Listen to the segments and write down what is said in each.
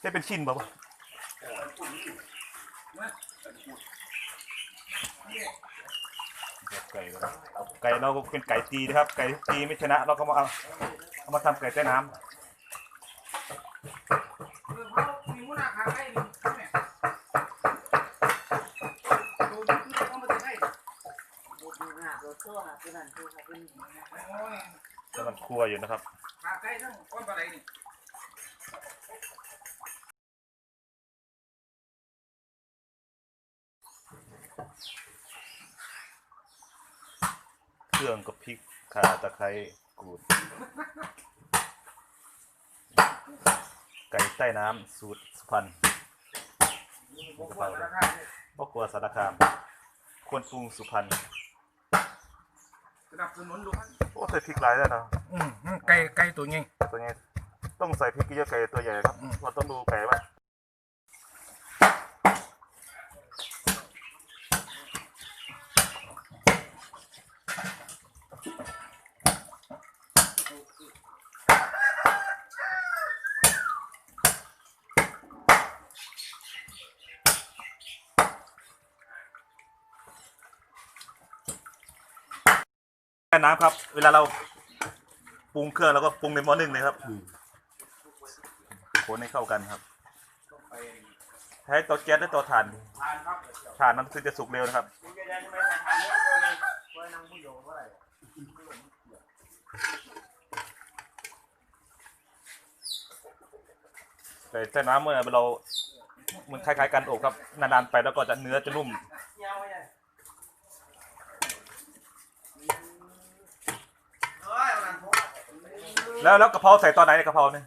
ได้เป็นชิ้นบ่วะไก่นะครับไก่เราก็เป็นไก่ตีนะครับ ไก่ตีไม่ชนะเราก็มาเอาเอามาทำไก่ใต้น้ำเออเขามีหัวหน้าขาให้นี่เขาเนี่ยดูดูดูเขามาจะให้ดูดูหน้ารถตัวค่ะคือนั่นคือเขาเป็นอย่างนี้นะโอ้ยกำลังคั่วอยู่นะครับ เครื่องกับพริกข่าตะไคร้กูด ไก่ใต้น้ำสูตรสุพรรณผมว่าราคาเนี่ยพ่อครัวสารคามควรปรุงสุพรรณสนับสนุนดูครับโอ้ใส่พริกหลายแล้วเนาะอืมไก่ไก่ตัวนี้ตัวนี้ต้องใส่พริกเยอะไก่ตัวใหญ่ครับอืมเราต้องดูไก่ น้ำครับ เวลาเราปรุงเครื่องเราก็ปรุงในหม้อนึ่งเลยครับคนให้เข้ากันครับใช้เตาแก๊สและเตาถ่านทานครับถ่านมันถึงจะสุกเร็วนะครับคุณจะได้ทำไมทานเยอะเลยไว้นั่งผู้โยเท่าไหร่แต่ใต้น้ำเมื่อเราเหมันคล้ายๆกันอบครับนานๆไปแล้วก็จะเนื้อจะนุ่ม เงาไว้เลยเฮ้ยมันพก แล้วแล้วกะเพราใส่ตอนไหนเนี่ยกะเพราเนี่ย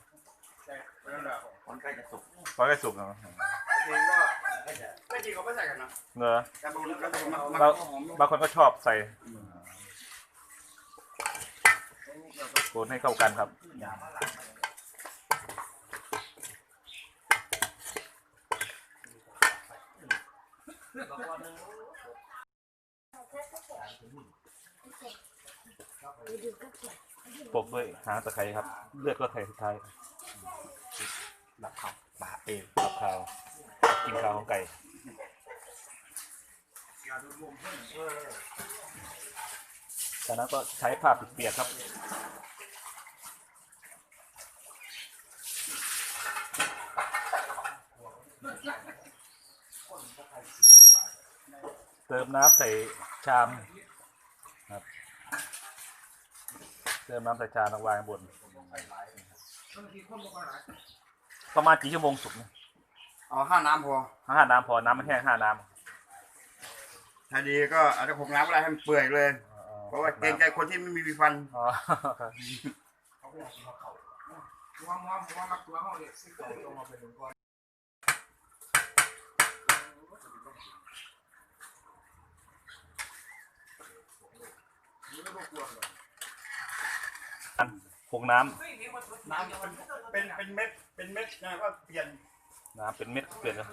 เรื่องแบบคนใกล้จะสุกตอนใกล้สุกเนาะจริงก็ไม่จริงเขาไม่ใส่กันนะเนื้อแต่บางแล้วแต่มาบางบางคนก็ชอบใส่คนให้เข้ากันครับ ปกด้วยหางตะไคร้ครับ เลือดก็ไข่สุดท้ายหลับข้าวปลาเองหลับข้าวกินข้าวของไก่จากนั้นก็ใช้ผ้าปิดเปียกครับเติมน้ำใส่ชามครับ เติมน้ำใส่ชามแล้ววางบนบางทีคนบอกว่าหลายประมาณกี่ชั่วโมงสุกนะเอาห้าน้ำพอ ห้าน้ำพอน้ำมันแห้งห้าน้ำถ้าดีก็อาจจะหกน้ำอะไรให้มันเปื่อยเลย เพราะว่าเกรงใจคนที่ไม่มีฟัน อ๋อตัวมอมตัวมักตัวเขาเด็กสิเก่าตัวมาเป็นหนึ่งก้อน ผงน้น้ำเป็นเป็นเม็ดเป็นเม็ดนะก็เปลี่ยนำน้ำเป็นเม็ดเปลี่ยนแล้ว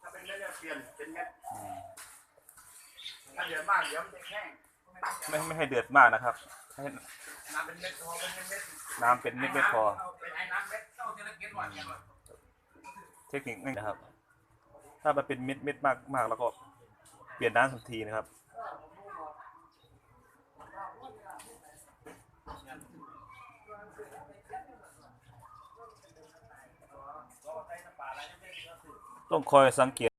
ถ้าเป็นเม็ดจะเปลี่ยนเป็นเม็ดถ้าเดือดมากเดี๋ยวมันจะแห้งไม่ไม่ให้เดือดมากนะครับให้น้ำเป็นเม็ดพอเป็นเม็ดน้ำเป็นเม็ดไม่พอ เป็นไอ้น้ำเม็ดเจ้าเทเลเกตหวานกันหน่อยเทคนิคง่ายนะครับ ถ้ามันเป็นเม็ดเม็ดมากมากแล้วก็เปลี่ยนน้ำทันทีนะครับ ต้องคอยสังเกต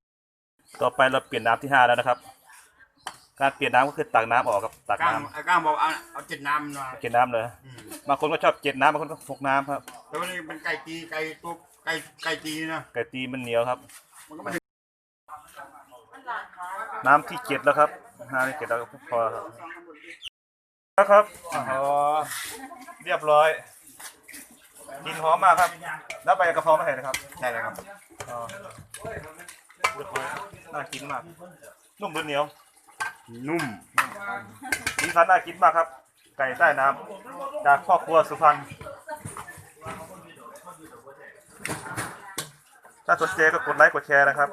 ต่อไปเราเปลี่ยนน้ำที่ห้าแล้วนะครับ การเปลี่ยนน้ำก็คือตักน้ำออกครับตักก้างน้ำไอ้ก้างบอกเอาเอาเจ็ดน้ำมาเปลี่ยนน้ำเลยอืมบางคนก็ชอบเจ็ดน้ำบางคนก็หกน้ำครับ แต่วันนี้เป็นไก่ตีไก่ตัวไก่ไก่ตีนะไก่ตีมันเหนียวครับ มันก็ไม่ถึงมันหลานขาน้ำที่เจ็ดแล้วครับน้ำที่เจ็ดแล้วก็พอครับนะครับอ๋อเรียบร้อยกลินหอมมากครับ แล้วใบกะเพราไม่ใส่นะครับ ใช่เลยครับ อ๋อเรียบร้อยน่ากินมาก นุ่มหรือเหนียว นุ่มสีสันน่ากินมากครับ ไก่ใต้น้ำจากพ่อครัวสุพรรณ ถ้าสนใจก็กดไลค์กดแชร์นะครับ